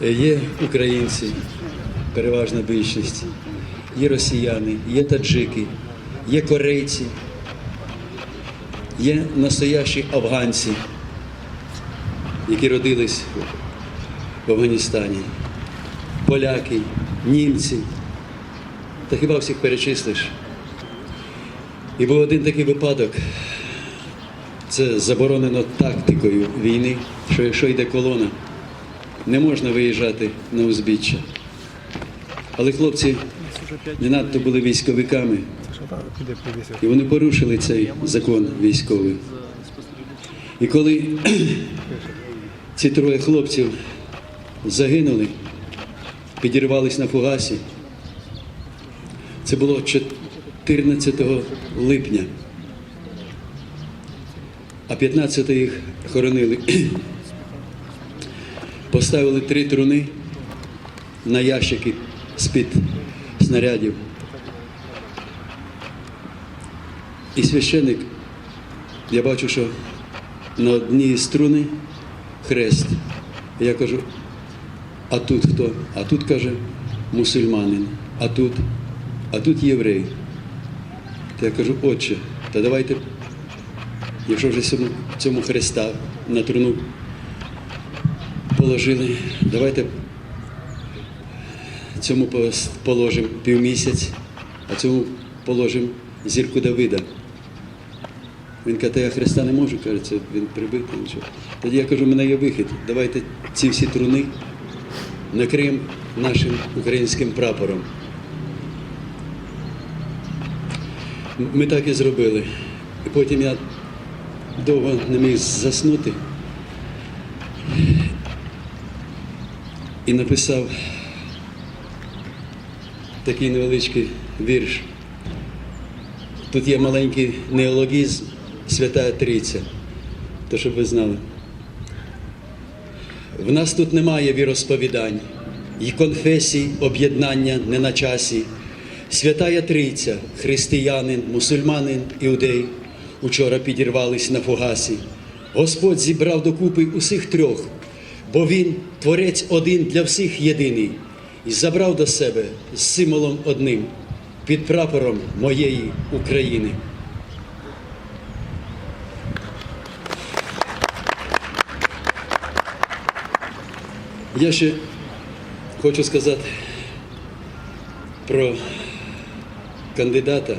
Є українці, переважна більшість, є росіяни, є таджики, є корейці, є настоящі афганці, які родились в Афганістані, поляки, німці. Та хіба всіх перечислиш? І був один такий випадок. Це заборонено тактикою війни, що якщо йде колона, не можна виїжджати на узбіччя. Але хлопці не надто були військовиками, і вони порушили цей закон військовий. І коли ці троє хлопців загинули, підірвались на фугасі, це було 14 липня, а 15 їх хоронили. Поставили три труни на ящики з-під снарядів. І священик, я бачу, що на одній струни хрест. Я кажу, а тут хто? А тут каже мусульманин, а тут, а тут єврей. Та я кажу, отче, та давайте, якщо вже цьому, хреста на труну положили, давайте цьому положимо півмісяць, а цьому положимо зірку Давида. Він каже, я Христа не можу, каже, він прибитий. Нічого. Тоді я кажу, в мене є вихід. Давайте ці всі труни накриємо нашим українським прапором. Ми так і зробили. І потім я довго не міг заснути. І написав такий невеличкий вірш. Тут є маленький неологізм Свята Трійця, то щоб ви знали. В нас тут немає віросповідань, і конфесій, об'єднання не на часі. Святая Трійця, християнин, мусульманин, іудей, учора підірвались на фугасі. Господь зібрав докупи усіх трьох, бо Він творець один для всіх єдиний, і забрав до себе з символом одним під прапором моєї України. Я ще хочу сказати про кандидата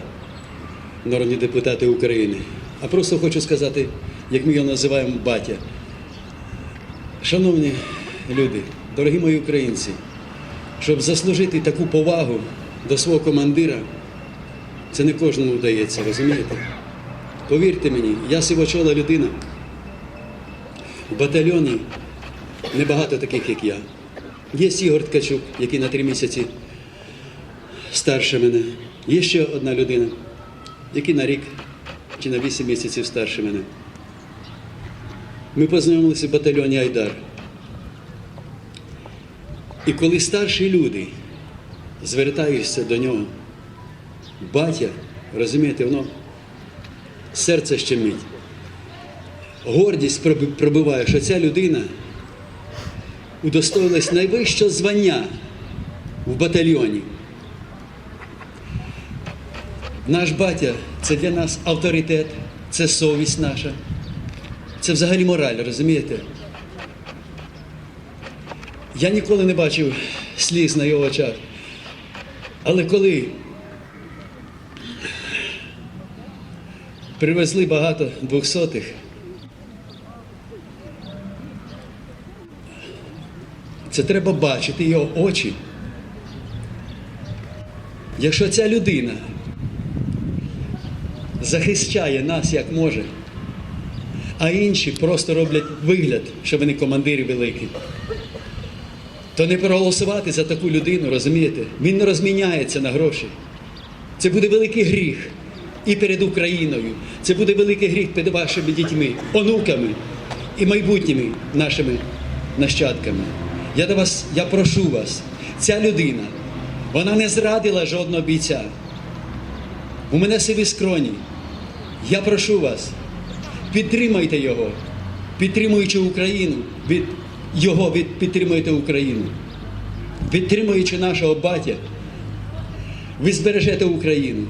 народні депутати України. А просто хочу сказати, як ми його називаємо батя. Шановні люди, дорогі мої українці, щоб заслужити таку повагу до свого командира, це не кожному вдається, розумієте? Повірте мені, я сивочола людина. В батальйоні небагато таких, як я. Є Ігор Ткачук, який на три місяці старше мене. Є ще одна людина, який на рік чи на вісім місяців старше мене. Ми познайомилися в батальйоні Айдар. І коли старші люди звертаються до нього, батя, розумієте, воно серце щемить. Гордість проби- пробиває, що ця людина удостоїлась найвищого звання в батальйоні. Наш батя це для нас авторитет, це совість наша, це взагалі мораль, розумієте? Я ніколи не бачив сліз на його очах. Але коли привезли багато двохсотих, це треба бачити його очі. Якщо ця людина захищає нас як може, а інші просто роблять вигляд, що вони командири великі, то не проголосувати за таку людину, розумієте? Він не розміняється на гроші. Це буде великий гріх і перед Україною. Це буде великий гріх перед вашими дітьми, онуками і майбутніми нашими нащадками. Я до вас, я прошу вас, ця людина, вона не зрадила жодного бійця. У мене сиві скроні. Я прошу вас, підтримайте його. підтримуючи Україну, від його від, підтримуєте Україну. Підтримуючи нашого батя, ви збережете Україну.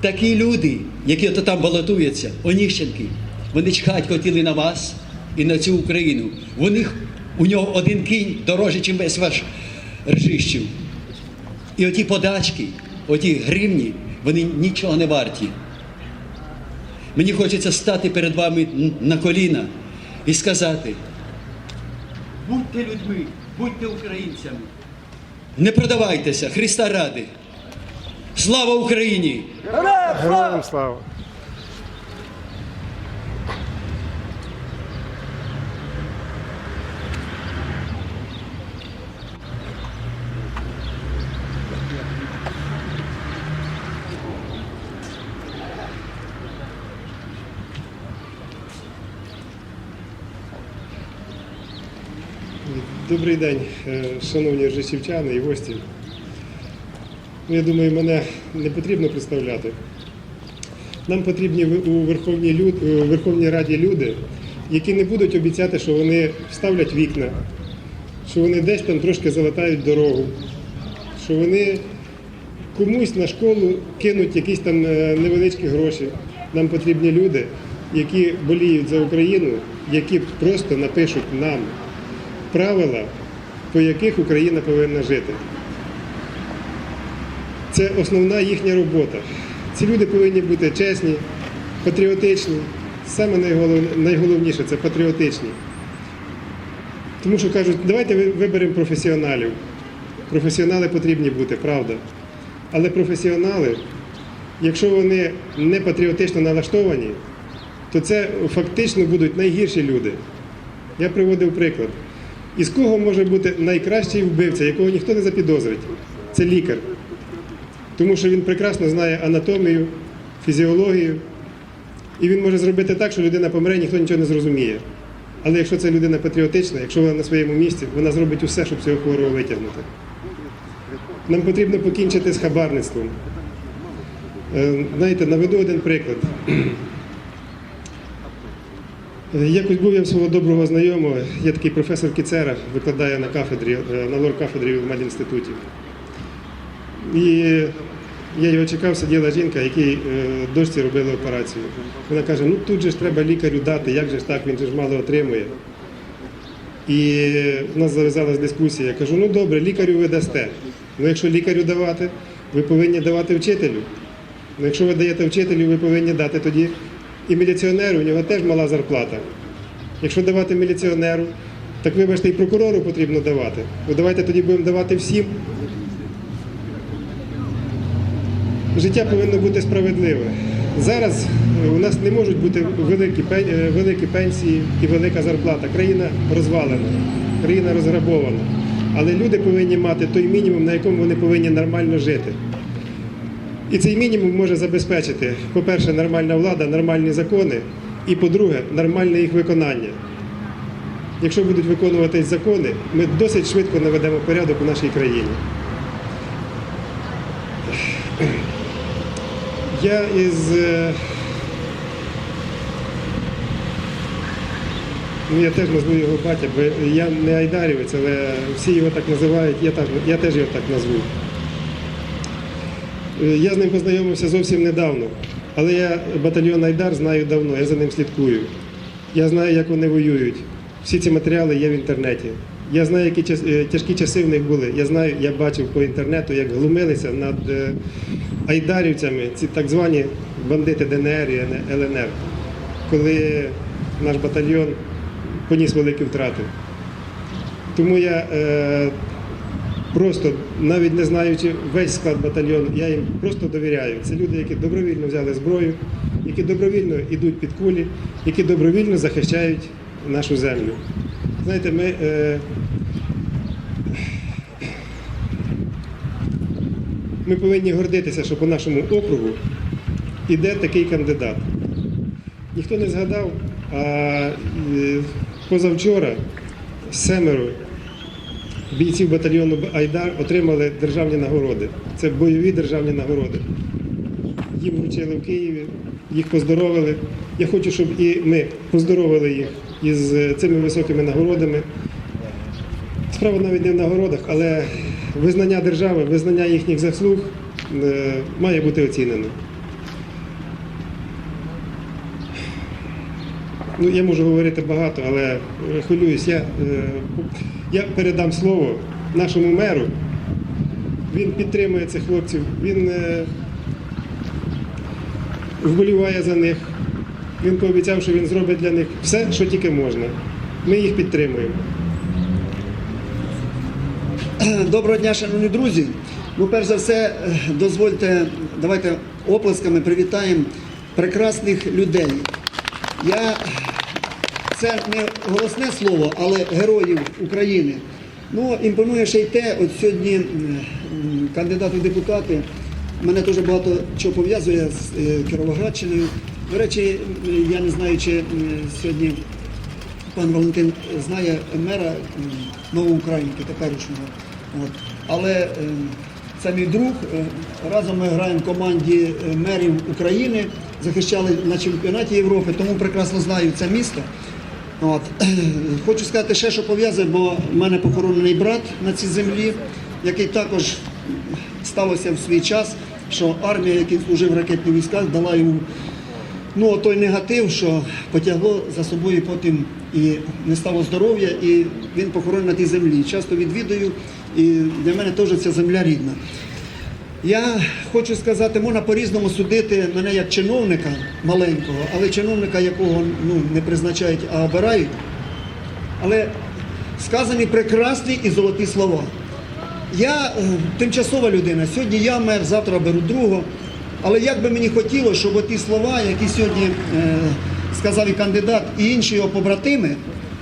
Такі люди, які то там балотуються, оніщенки, вони чхать хотіли на вас і на цю Україну. У них у нього один кінь дорожче, ніж весь ваш ржищів. І оті подачки, оті гривні, вони нічого не варті. Мені хочеться стати перед вами на коліна і сказати: будьте людьми, будьте українцями. Не продавайтеся, Христа ради. Слава Україні! Героям слава! Добрий день, е, шановні ржичівчани і гості. Ну, Я думаю, мене не потрібно представляти. Нам потрібні у Верховній, люд, у Верховній Раді люди, які не будуть обіцяти, що вони вставлять вікна, що вони десь там трошки залатають дорогу, що вони комусь на школу кинуть якісь там е, невеличкі гроші. Нам потрібні люди, які боліють за Україну, які просто напишуть нам правила, по яких Україна повинна жити. Це основна їхня робота. Ці люди повинні бути чесні, патріотичні. Саме найголовніше це патріотичні. Тому що кажуть, давайте виберемо професіоналів. Професіонали потрібні бути, правда. Але професіонали, якщо вони не патріотично налаштовані, то це фактично будуть найгірші люди. Я приводив приклад. Із кого може бути найкращий вбивця, якого ніхто не запідозрить? Це лікар. Тому що він прекрасно знає анатомію, фізіологію, і він може зробити так, що людина помре, ніхто нічого не зрозуміє. Але якщо ця людина патріотична, якщо вона на своєму місці, вона зробить усе, щоб цього хворого витягнути. Нам потрібно покінчити з хабарництвом. Е, Знаєте, наведу один приклад. Е, Якось був я в свого доброго знайомого, є такий професор Кіцера, викладає на кафедрі, е, на лор-кафедрі в медінституті. І я його чекав, сиділа жінка, якій е, дочці робили операцію. Вона каже: ну тут же ж треба лікарю дати, як же ж так, він же ж мало отримує. І в нас зав'язалась дискусія. Я кажу, ну добре, лікарю ви дасте. Ну якщо лікарю давати, ви повинні давати вчителю. Ну якщо ви даєте вчителю, ви повинні дати тоді і міліціонеру, у нього теж мала зарплата. Якщо давати міліціонеру, так вибачте, і прокурору потрібно давати. Ну давайте тоді будемо давати всім. Життя повинно бути справедливе. Зараз е, у нас не можуть бути великі, е, великі пенсії і велика зарплата. Країна розвалена, країна розграбована. Але люди повинні мати той мінімум, на якому вони повинні нормально жити. І цей мінімум може забезпечити, по-перше, нормальна влада, нормальні закони, і по-друге, нормальне їх виконання. Якщо будуть виконуватись закони, ми досить швидко наведемо порядок у нашій країні. Я із. е, Ну, я теж назву його батя, бо я не айдарівець, але всі його так називають, я, так, я теж його так назву. Е, Я з ним познайомився зовсім недавно, але я батальйон Айдар знаю давно, я за ним слідкую. Я знаю, як вони воюють. Всі ці матеріали є в інтернеті. Я знаю, які е, тяжкі часи в них були. Я знаю, я бачив по інтернету, як глумилися над е, айдарівцями, ці так звані бандити ДНР і ЛНР, коли наш батальйон поніс великі втрати. Тому я просто, навіть не знаючи весь склад батальйону, я їм просто довіряю. Це люди, які добровільно взяли зброю, які добровільно йдуть під кулі, які добровільно захищають нашу землю. Знаєте, ми. Е, ми повинні гордитися, що по нашому округу іде такий кандидат. Ніхто не згадав, а е, позавчора семеро бійців батальйону Айдар отримали державні нагороди. Це бойові державні нагороди. Їм вручили в Києві, їх поздоровили. Я хочу, щоб і ми поздоровили їх із е, цими високими нагородами. Справа навіть не в нагородах, але визнання держави, визнання їхніх заслуг е, має бути оцінено. Ну, я можу говорити багато, але е, хвилююсь. Я, я передам слово нашому меру. Він підтримує цих хлопців, він е, вболіває за них. Він пообіцяв, що він зробить для них все, що тільки можна. Ми їх підтримуємо. Доброго дня, шановні друзі. Ну, перш за все, дозвольте, давайте оплесками привітаємо прекрасних людей. Я це не голосне слово, але героїв України. Ну, імпонує ще й те, от сьогодні м, м, кандидат у депутати. Мене дуже багато чого пов'язує з е, Кіровоградщиною. До речі, я не знаю, чи сьогодні пан Валентин знає мера Новоукраїнки теперішнього. От. Але е, це мій друг. Е, Разом ми граємо в команді е, мерів України, захищали на чемпіонаті Європи, тому прекрасно знаю це місто. От. Хочу сказати ще, що пов'язує, бо в мене похоронений брат на цій землі, який також сталося в свій час, що армія, який служив в ракетних військах, дала йому ну, той негатив, що потягло за собою потім і не стало здоров'я, і він похоронений на тій землі. Часто відвідую, і для мене теж ця земля рідна. Я хочу сказати, можна по-різному судити мене як чиновника маленького, але чиновника, якого ну, не призначають, а обирають. Але сказані прекрасні і золоті слова. Я е, тимчасова людина. Сьогодні я мер, завтра беру другого. Але як би мені хотілося, щоб оті слова, які сьогодні е, сказав і кандидат, і інші його побратими,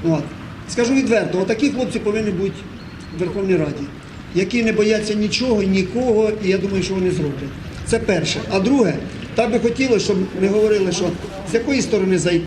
от, скажу відверто, отакі хлопці повинні бути в Верховній Раді, які не бояться нічого нікого, і я думаю, що вони зроблять. Це перше. А друге, так би хотілося, щоб не говорили, що з якої сторони зайти.